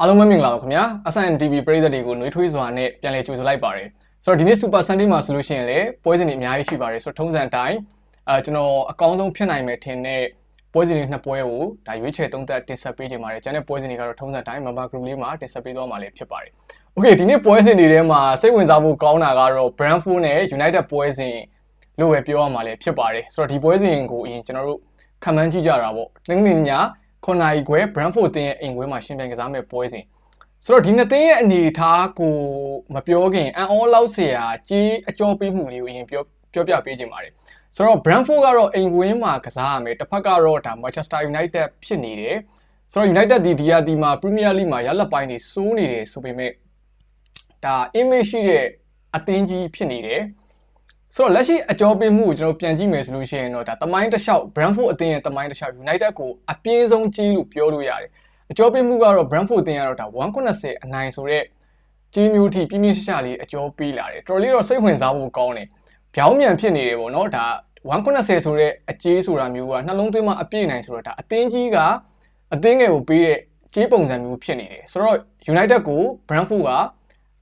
အားလုံးပဲမင်္ဂလာပါခင်ဗျာ SNTV ပရိသတ်တွေကိုနှွေးထွေးစွာနဲ့ပြန်လည်ကြိုဆိုလိုက်ပါတယ်ဆိုတော့ဒီနေ့ Super Sunday မှာဆိုလို့ရှိရင်လည်းပွဲစဉ်တွေအများကြီးရှိပါတယ်ဆိုတော့ထုံးစံအတိုင်းအဲကျွန်တော်အကောင်းဆုံးဖြစ်နိုင်မယ်ထင်တဲ့ပွဲစဉ်တွေနှစ်ပွဲကိုဒါရွေးချယ်သုံးသပ်တင်ဆက်ပေးခြင်းပါတယ်ကျန်တဲ့ပွဲစဉ်တွေကတော့ထုံးစံအတိုင်း member group လေးမှာတင်ဆက်ပေးသွားမှာလည်းဖြစ်ပါတယ် Okay ဒီနေ့ပွဲစဉ်တွေထဲမှာစိတ်ဝင်စားဖို့ကောင်းတာကတော့ Brentford နဲ့ United ပွဲစဉ်လို့ပဲပြောရမှာလည်းဖြစ်ပါတယ်ဆိုတော့ဒီပွဲစဉ်ကိုအရင်ကျွန်တော်တို့ခံမှန်းကြည့်ကြတာပေါ့လင်းလင်းည 9နာရီခွဲ Brentford တင်းရဲ့အိမ်ခွဲမှာရှင်ပြိုင်ကစားမဲ့ပွဲစဉ်ဆိုတော့ဒီနှစ်သင်းရဲ့အနေအထားကိုမပြောခင်အန်အောလောက်ဆရာကြီးအကျော်ပေးမှုလေးကိုအရင်ပြောပြောပြပေးခြင်းပါတယ်ဆိုတော့ Brentford ကတော့အိမ်ခွင်းမှာကစားရမယ်တစ်ဖက်ကတော့ဒါ Manchester United ဖြစ်နေတယ်ဆိုတော့ United ဒီဒီယာဒီမှာ Premier League မှာရလက်ပိုင်းနေစိုးနေတယ်ဆိုပေမဲ့ဒါ image ရှိတဲ့အသင်းကြီးဖြစ်နေတယ် ဆိုတော့လက်ရှိအကြောပေးမှုကိုကျွန်တော်ပြန်ကြည့်မယ်ဆိုလို့ရှိရင်တော့ဒါတမိုင်းတစ်လျှောက် Brentford အသင်းရဲ့တမိုင်းတစ်လျှောက် United ကိုအပြင်းဆုံးကြီးလို့ပြောလို့ရတယ်အကျော်ပေးမှုကတော့ Brentford တင်ရတော့ဒါ190အနိုင်ဆိုတော့ကြီးမျိုးထိပြင်းပြင်းရှရှလေးအကျော်ပေးလာတယ်တော်တော်လေးတော့စိတ်ဝင်စားဖို့ကောင်းတယ်ဗျောင်းမြန်ဖြစ်နေတယ်ပေါ့နော်ဒါ190ဆိုတဲ့အကြီးဆိုတာမျိုးကနှလုံးသွင်းမှာအပြည့်နိုင်ဆိုတော့ဒါအသင်းကြီးကအသင်းငယ်ကိုပေးတဲ့ကြီးပုံစံမျိုးဖြစ်နေတယ်ဆိုတော့ United ကို Brentford က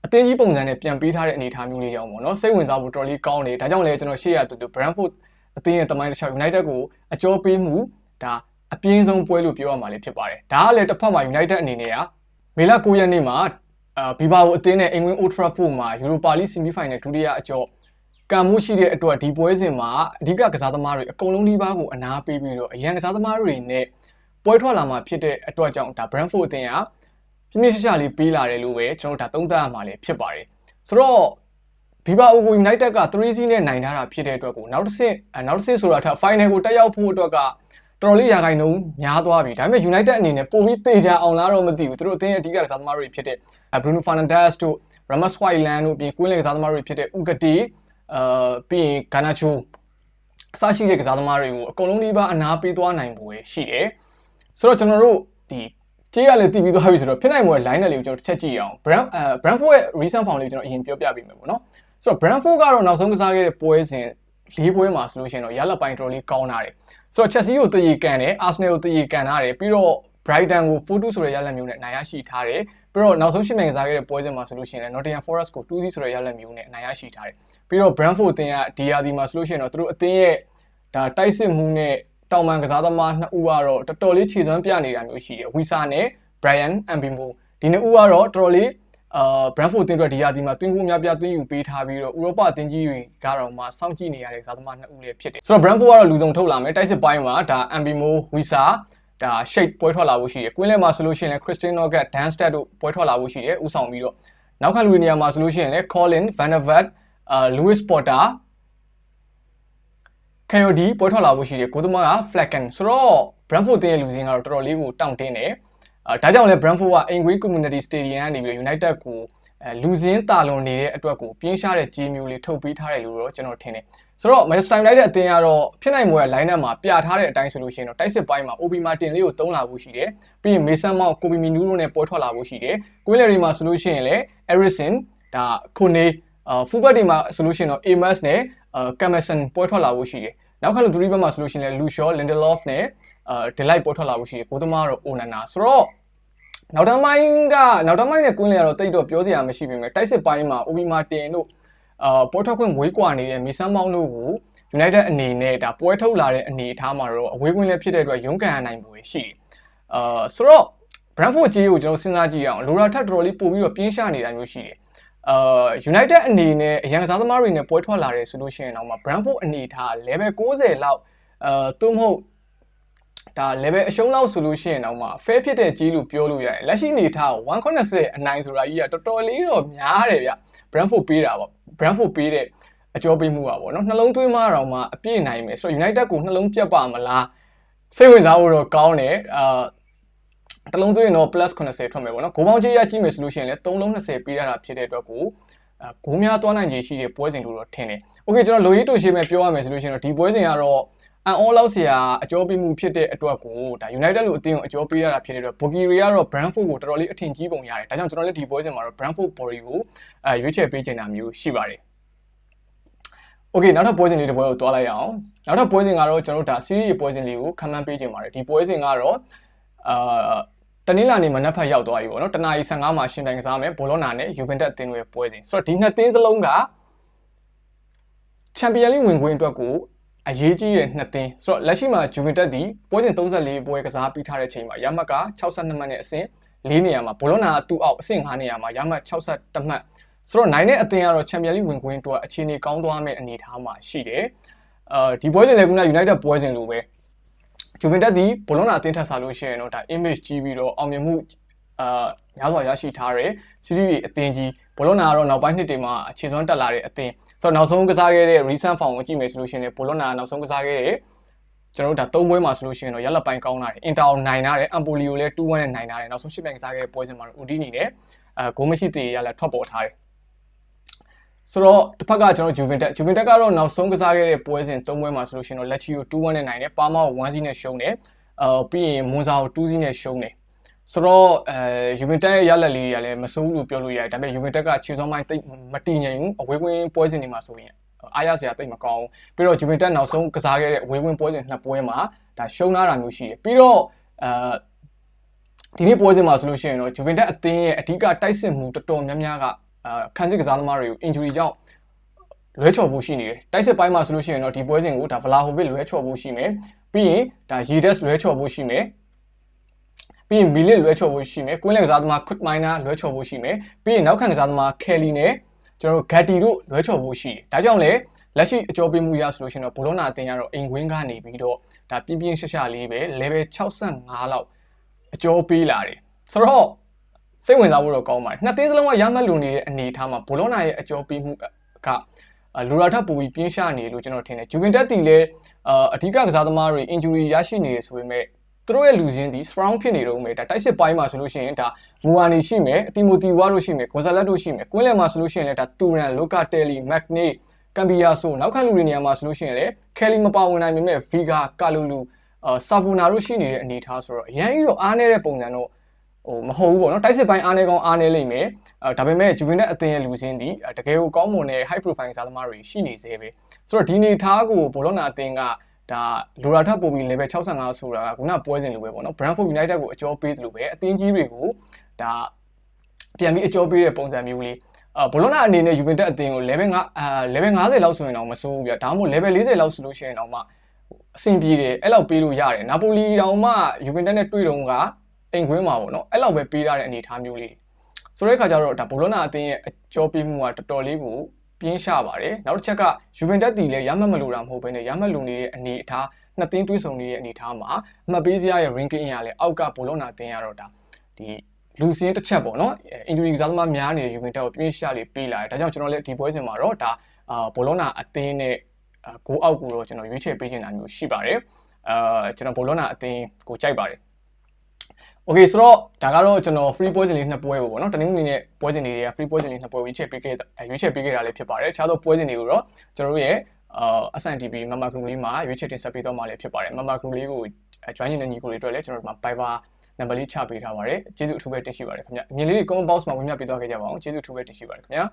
အသင်းကြီးပုံစံနဲ့ပြန်ပေးထားတဲ့အနေအထားမျိုးလေးကြောင့်ပေါ့နော်စိတ်ဝင်စားဖို့တော်တော်လေးကောင်းတယ်ဒါကြောင့်လည်းကျွန်တော်ရှေ့ရတူတူ Brentford အသင်းရဲ့တမိုင်းတစ်ချောက် United ကိုအကျော်ပေးမှုဒါအပြင်းဆုံးပွဲလို့ပြောရမှာလည်းဖြစ်ပါတယ်ဒါကလည်းတစ်ဖက်မှာ United အနေနဲ့ကမေလ9ရက်နေ့မှာအာဘီဘာကိုအသင်းနဲ့အင်္ဂလန် Old Trafford မှာ Europa League Semi Final ဒုတိယအကျော်ကံမှုရှိတဲ့အတွက်ဒီပွဲစဉ်မှာအဓိကကစားသမားတွေအကုန်လုံးဒီပါးကိုအနာပေးပြီးတော့အရန်ကစားသမားတွေနဲ့ပွဲထွက်လာမှာဖြစ်တဲ့အတွက်ကြောင့်ဒါ Brentford အသင်းက ပြင်းပြင်းရှရှလေးပေးလာတယ်လို့ပဲကျွန်တော်ဒါသုံးသပ်ရမှာလည်းဖြစ်ပါတယ်ဆိုတော့ဘီဘာအိုကို United က3-0နဲ့နိုင်ထားတာဖြစ်တဲ့အတွက်ကိုနောက်တစ်ဆင့်နောက်တစ်ဆင့်ဆိုတာထက် final ကိုတက်ရောက်ဖို့အတွက်ကတော်တော်လေးရာခိုင်နှုန်းများသွားပြီဒါပေမဲ့ United အနေနဲ့ပိုပြီးတေချာအောင်လားတော့မသိဘူးသူတို့အသင်းရဲ့အဓိကကစားသမားတွေဖြစ်တဲ့ Bruno Fernandes တို့ Ramos Hojlund တို့ပြင်ကွင်းလင်ကစားသမားတွေဖြစ်တဲ့ Ugarte အာပြီးရင် Garnacho အစရှိတဲ့ကစားသမားတွေကိုအကုန်လုံးဒီပါအနာပေးသွားနိုင်ဖို့ရှိတယ်ဆိုတော့ကျွန်တော်တို့ဒီ ကြေးရလည်းတည်ပြီးသွားပြီဆိုတော့ဖြစ်နိုင်မွယ် line နဲ့လေးကိုကျွန်တော်တစ်ချက်ကြည့်အောင် Brand အဲ Brandford ရဲ့ recent form လေးကိုကျွန်တော်အရင်ပြောပြပေးမယ်ပေါ့နော်ဆိုတော့ Brandford ကတော့နောက်ဆုံးကစားခဲ့တဲ့ပွဲစဉ်၄ပွဲမှာဆိုလို့ရှိရင်တော့ရလက်ပိုင်းတော်လေးကောင်းလာတယ်ဆိုတော့ Chelsea ကိုတည်ရကန်တယ် Arsenal ကိုတည်ရကန်ထားတယ်ပြီးတော့ Brighton ကို4-2ဆိုတဲ့ရလက်မျိုးနဲ့နိုင်ရရှိထားတယ်ပြီးတော့နောက်ဆုံးရှင်းမြန်ကစားခဲ့တဲ့ပွဲစဉ်မှာဆိုလို့ရှိရင်လည်း Nottingham Forest ကို2-0ဆိုတဲ့ရလက်မျိုးနဲ့နိုင်ရရှိထားတယ်ပြီးတော့ Brentford အသင်းက DRD မှာဆိုလို့ရှိရင်တော့သူတို့အသင်းရဲ့ဒါတိုက်စစ်မှုနဲ့ တောင်ပန်ကစားသမားနှစ်ဦးကတော့တော်တော်လေးခြေစွမ်းပြနေတာမျိုးရှိတယ်ဝီဆာနဲ့ Brian Mbembo ဒီနှစ်ဦးကတော့တော်တော်လေးအာ Brentford တင်အတွက်ဒီရာဒီမှာတွင်းကိုအများပြတွင်းယူပေးထားပြီးတော့ဥရောပအသင်းကြီးတွေကတော့မှစောင့်ကြည့်နေရတဲ့ကစားသမားနှစ်ဦးလည်းဖြစ်တယ်ဆိုတော့ Brentford ကတော့လူစုံထုတ်လာမယ်တိုက်စစ်ပိုင်းမှာဒါ Mbembo Wisa ဒါ shape ပွဲထွက်လာဖို့ရှိတယ်ကွင်းလဲမှာဆိုလို့ရှိရင်လည်း Christian Nugget Dan Stad တို့ပွဲထွက်လာဖို့ရှိတယ်ဥဆောင်ပြီးတော့နောက်ခံလူတွေနေရာမှာဆိုလို့ရှိရင်လည်း Colin Van der Vet အာ Louis Potter ခံရဒီပွဲထွက်လာဖို့ရှိတယ်ကိုသမားက Flacken ဆိုတော့ Brentford တင်းရဲ့လူစင်းကတော့တော်တော်လေးကိုတောင့်တင်းတယ်အဲဒါကြောင့်လဲ Brentford က Angway Community Stadium ကနေပြီးတော့ United ကိုအဲလူစင်းတာလွန်နေတဲ့အတွက်ကိုပြင်းရှားတဲ့ကြီးမျိုးလေးထုတ်ပေးထားတယ်လို့တော့ကျွန်တော်ထင်တယ်ဆိုတော့ Manchester United အသင်းကတော့ဖြစ်နိုင်မွယ် line up မှာပြထားတဲ့အတိုင်းဆိုလို့ရှိရင်တော့တိုက်စစ်ပိုင်းမှာ Obi Martin လေးကိုတုံးလာဖို့ရှိတယ်ပြီးရင် Mason Mount, Kobe Minu တို့နဲ့ပွဲထွက်လာဖို့ရှိတယ်ကွင်းလယ်တွေမှာဆိုလို့ရှိရင်လည်း Eriksen ဒါ Kone အာ fullback တွေမှာဆိုလို့ရှိရင်တော့ Amos နဲ့ အာ Camerson ပွဲထွက်လာဖို့ရှိတယ်နောက်ခါလို့3ဘက်မှာဆိုလို့ရှိရင်လည်း Lucio Lindelof နဲ့အာ Delight ပွဲထွက်လာဖို့ရှိတယ်ကိုသမားတော့ Onana ဆိုတော့နောက်တမိုင်းကနောက်တမိုင်းနဲ့ကွင်းလေကတော့တိတ်တော့ပြောစရာမရှိပေမဲ့တိုက်စစ်ပိုင်းမှာ Obi Martin တို့အာပွဲထွက်ခွင့်ဝေးကွာနေတဲ့မီဆန်မောင်းတို့ကို United အနေနဲ့ဒါပွဲထုတ်လာတဲ့အနေအထားမှာတော့အဝေးကွင်းလည်းဖြစ်တဲ့အတွက်ရုန်းကန်နိုင်ဖို့ရှိတယ်အာဆိုတော့ Brentford ကြီးကိုကျွန်တော်စဉ်းစားကြည့်အောင်လိုရာထက်တော်တော်လေးပို့ပြီးတော့ပြင်းရှာနေတာမျိုးရှိတယ် အာ United အနေနဲ့အရန်ကစားသမားတွေနဲ့ပွဲထွက်လာတယ်ဆိုလို့ရှိရင်တော့မှ Brentford အနေထား level 60လောက်အာသို့မဟုတ်ဒါ level အရှုံးလောက်ဆိုလို့ရှိရင်တော့မှ fair ဖြစ်တဲ့ကြီးလို့ပြောလို့ရတယ်လက်ရှိအနေထား180အနိုင်ဆိုတာကြီးကတော်တော်လေးတော့များတယ်ဗျ Brentford ပေးတာပေါ့ Brentford ပေးတဲ့အကျော်ပေးမှုပါပေါ့နော်နှလုံးသွင်းမှတော့မှအပြည့်နိုင်မယ်ဆိုတော့ United ကိုနှလုံးပြတ်ပါမလားစိတ်ဝင်စားဖို့တော့ကောင်းတယ်အာ တလုံးသွင်းရင်တော့ plus 80ထွက်မယ်ပေါ့နော်ဂိုးပေါင်းကြီးရကြည့်မယ်ဆိုလို့ရှိရင်လည်း3လုံး20ပေးရတာဖြစ်တဲ့အတွက်ကိုအဂိုးများသွားနိုင်ခြေရှိတဲ့ပွဲစဉ်လို့တော့ထင်တယ်။ Okay ကျွန်တော်လိုရည်တူရှင်းမဲ့ပြောရမယ်ဆိုလို့ရှိရင်တော့ဒီပွဲစဉ်ကတော့အန်အောလောက်ဆရာအကျော်ပေးမှုဖြစ်တဲ့အတွက်ကိုဒါ United လို့အသင်းကိုအကျော်ပေးရတာဖြစ်တဲ့အတွက် Bookie ကတော့ Brentford ကိုတော်တော်လေးအထင်ကြီးပုံရတယ်။ဒါကြောင့်ကျွန်တော်လည်းဒီပွဲစဉ်မှာတော့ Brentford Body ကိုအဲရွေးချယ်ပေးချင်တာမျိုးရှိပါတယ်။ Okay နောက်ထပ်ပွဲစဉ်လေးတစ်ပွဲကိုတွားလိုက်အောင်။နောက်ထပ်ပွဲစဉ်ကတော့ကျွန်တော်တို့ဒါ series ပွဲစဉ်လေးကိုခံမှန်းပေးခြင်းပါတယ်။ဒီပွဲစဉ်ကတော့အာ တနင်္လာနေ့မနက်ဖက်ရောက်သွားပြီပေါ့နော်တနာရီ15မှာရှင်ပြိုင်ကစားမယ်ဘောလောနာနဲ့ယူဗင်တက်အသင်းတွေပွဲစဉ်ဆိုတော့ဒီနှစ်သင်းစလုံးကချန်ပီယံလိဝင်ခွင့်အတွက်ကိုအရေးကြီးတဲ့နှစ်သင်းဆိုတော့လက်ရှိမှာဂျူဗင်တက်ဒီပွဲစဉ်34ပွဲကစားပြီးထားတဲ့ချိန်မှာရမှတ်က62မှတ်နဲ့အဆင့်၄နေရာမှာဘောလောနာကသူ့အောက်အဆင့်5နေရာမှာရမှတ်62မှတ်ဆိုတော့နိုင်တဲ့အသင်းကတော့ချန်ပီယံလိဝင်ခွင့်အတွက်အခြေအနေကောင်းသွားမယ့်အနေအထားမှာရှိတယ်အာဒီပွဲစဉ်လည်းခုန United ပွဲစဉ်လိုပဲ ဂျူဗင်တက်ဒီဘောလောနာအသင်းထက်စားလို့ရှိရင်တော့ဒါ image ကြီးပြီးတော့အောင်မြင်မှုအာများစွာရရှိထားတဲ့စီးရီးရဲ့အသင်းကြီးဘောလောနာကတော့နောက်ပိုင်းနှစ်တွေမှာအခြေစွမ်းတက်လာတဲ့အသင်းဆိုတော့နောက်ဆုံးကစားခဲ့တဲ့ recent form ကိုကြည့်မယ်ဆိုလို့ရှိရင်ဘောလောနာကနောက်ဆုံးကစားခဲ့တဲ့ကျွန်တော်တို့ဒါ၃ပွဲမှာဆိုလို့ရှိရင်တော့ရလက်ပိုင်းကောင်းလာတယ်အင်တာကိုနိုင်လာတယ်အမ်ပိုလီကိုလည်း2-1နဲ့နိုင်လာတယ်နောက်ဆုံးရှစ်ပြန်ကစားခဲ့တဲ့ပွဲစဉ်မှာတော့ဦးဒီနီနဲ့အဲဂိုးမရှိသေးရလည်းထွက်ပေါ်ထားတယ် ဆိုတော့တစ်ဖက်ကကျွန်တော်ဂျူဗင်တက်ဂျူဗင်တက်ကတော့နောက်ဆုံးကစားခဲ့တဲ့ပွဲစဉ်၃ပွဲမှာဆိုလို့ရှိရင်တော့လက်ချီကို2-1နဲ့နိုင်တယ်ပါမာကို1-0နဲ့ရှုံးတယ်အာပြီးရင်မွန်ဇာကို2-0နဲ့ရှုံးတယ်ဆိုတော့အဲယူဗင်တက်ရဲ့ရလက်လေးတွေကလည်းမစိုးဘူးလို့ပြောလို့ရတယ်ဒါပေမဲ့ယူဗင်တက်ကခြေစွမ်းပိုင်းတိတ်မတည်ငြိမ်ဘူးအဝေးဝင်းပွဲစဉ်တွေမှာဆိုရင်အားရစရာတိတ်မကောင်းဘူးပြီးတော့ယူဗင်တက်နောက်ဆုံးကစားခဲ့တဲ့အဝေးဝင်းပွဲစဉ်နှစ်ပွဲမှာဒါရှုံးလာတာမျိုးရှိတယ်ပြီးတော့အဲဒီနေ့ပွဲစဉ်မှာဆိုလို့ရှိရင်တော့ဂျူဗင်တက်အသင်းရဲ့အဓိကတိုက်စစ်မှုတော်တော်များများက အာခန်းစစ်ကစားသမားတွေကို injury ကြောင့်လွဲချော်ဖို့ရှိနေတယ်တိုက်စစ်ပိုင်းမှာဆိုလို့ရှိရင်တော့ဒီပွဲစဉ်ကိုဒါဗလာဟိုဗစ်လွဲချော်ဖို့ရှိမယ်ပြီးရင်ဒါရီဒက်လွဲချော်ဖို့ရှိမယ်ပြီးရင်မီလစ်လွဲချော်ဖို့ရှိမယ်ကွင်းလက်ကစားသမားခွတ်မိုင်းနာလွဲချော်ဖို့ရှိမယ်ပြီးရင်နောက်ခံကစားသမားကယ်လီနဲ့ကျွန်တော်တို့ဂတ်တီတို့လွဲချော်ဖို့ရှိတယ်ဒါကြောင့်လေလက်ရှိအကျော်ပေးမှုရဆိုလို့ရှိရင်တော့ဘလိုနာအတင်ရတော့အိမ်ခွင်းကနေပြီးတော့ဒါပြင်းပြင်းရှက်ရှက်လေးပဲ level 65လောက်အကျော်ပေးလာတယ်ဆိုတော့ စိတ်ဝင်စားဖို့တော့ကောင်းပါတယ်နှစ်သင်းစလုံးကရမှတ်လူနေတဲ့အနေအထားမှာဘလိုနာရဲ့အကျော်ပေးမှုကလူရာထပ်ပူပြီးပြင်းရှာနေလို့ကျွန်တော်ထင်တယ်ဂျူဗင်တက်တီလည်းအဓိကကစားသမားတွေ injury ရရှိနေဆိုပေမဲ့သူတို့ရဲ့လူချင်းဒီ strong ဖြစ်နေတော့မယ်ဒါတိုက်စစ်ပိုင်းမှာဆိုလို့ရှိရင်ဒါမူအာနီရှိမယ်တီမိုတီဝါတို့ရှိမယ်ဂွန်ဆာလက်တို့ရှိမယ်ကွင်းလယ်မှာဆိုလို့ရှိရင်လည်းဒါတူရန်လိုကာတယ်လီမက်နေကမ်ဘီယာဆိုနောက်ခံလူတွေနေရာမှာဆိုလို့ရှိရင်လည်းကယ်လီမပါဝင်နိုင်ပေမဲ့ဗီဂါကာလူလူအာဆာဗူနာတို့ရှိနေတဲ့အနေအထားဆိုတော့အရင်ကြီးတော့အားနေတဲ့ပုံစံတော့ ဟိုမဟုတ်ဘူးပေါ့နော်တိုက်စစ်ပိုင်းအားနေကောင်းအားနေလိမ့်မယ်အဲဒါပေမဲ့ဂျူဗင်တက်အသင်းရဲ့လူစင်းဒီတကယ်ကိုကောင်းမွန်တဲ့ high profile စားသမားတွေရှိနေသေးပဲဆိုတော့ဒီနေထားကိုဘောလုံးနာအသင်းကဒါလိုရာထပ်ပို့ပြီး level 65ဆိုတာကခုနပွဲစဉ်လိုပဲပေါ့နော် Brentford United ကိုအကျော်ပေးသလိုပဲအသင်းကြီးတွေကိုဒါပြန်ပြီးအကျော်ပေးတဲ့ပုံစံမျိုးလေးအာဘောလုံးနာအနေနဲ့ Juventus အသင်းကို level 5အာ level 50လောက်ဆိုရင်တော့မစိုးဘူးဗျဒါမှမဟုတ် level 40လောက်ဆိုလို့ရှိရင်တော့မှအဆင်ပြေတယ်အဲ့လောက်ပေးလို့ရတယ်နာပိုလီတောင်မှ Juventus နဲ့တွေ့တော့က အိမ်ခွင်းမှာပေါ့နော်အဲ့လောက်ပဲပေးထားတဲ့အနေအထားမျိုးလေးဆိုတဲ့အခါကျတော့ဒါဘောလုံးနာအသင်းရဲ့အကျော်ပေးမှုကတော်တော်လေးကိုပြင်းရှာပါတယ်နောက်တစ်ချက်ကယူဗင်တက်တီလည်းရမှတ်မလို့တာမဟုတ်ဘဲနဲ့ရမှတ်လူနေတဲ့အနေအထားနှစ်သင်းတွေးဆုံနေတဲ့အနေအထားမှာအမှတ်ပေးစရာရဲ့ ranking ရလည်းအောက်ကဘောလုံးနာသင်းရတော့ဒါဒီလူစင်းတစ်ချက်ပေါ့နော် injury ကစားသမားများနေတဲ့ယူဗင်တက်ကိုပြင်းရှာလေးပေးလာတယ်ဒါကြောင့်ကျွန်တော်လည်းဒီပွဲစဉ်မှာတော့ဒါအာဘောလုံးနာအသင်းနဲ့ဂိုးအောက်ကိုတော့ကျွန်တော်ရွေးချယ်ပေးချင်တာမျိုးရှိပါတယ်အာကျွန်တော်ဘောလုံးနာအသင်းကိုကြိုက်ပါတယ် Okay ဆိုတော့ဒါကတော့ကျွန်တော် free ပွဲစဉ်လေးနှစ်ပွဲပေါ့နော်တနင်္ဂနွေနေ့ပွဲစဉ်လေးတွေက free ပွဲစဉ်လေးနှစ်ပွဲရွေးချယ်ပေးခဲ့ရွေးချယ်ပေးခဲ့တာလည်းဖြစ်ပါတယ်တခြားသောပွဲစဉ်တွေကိုတော့ကျွန်တော်တို့ရဲ့အာ SNTV Mama Group လေးမှာရွေးချယ်တင်ဆက်ပေးတော့မှာလည်းဖြစ်ပါတယ် Mama Group လေးကို join နေတဲ့ညီကိုတွေအတွက်လည်းကျွန်တော်တို့မှာ Viber နံပါတ်လေးချပေးထားပါတယ်ကျေးဇူးအထူးပဲတင်ရှိပါတယ်ခင်ဗျအမြင်လေးတွေ comment box မှာဝင်မြပေးသွားခဲ့ကြပါအောင်ကျေးဇူးအထူးပဲတင်ရှိပါတယ်ခင်ဗျာ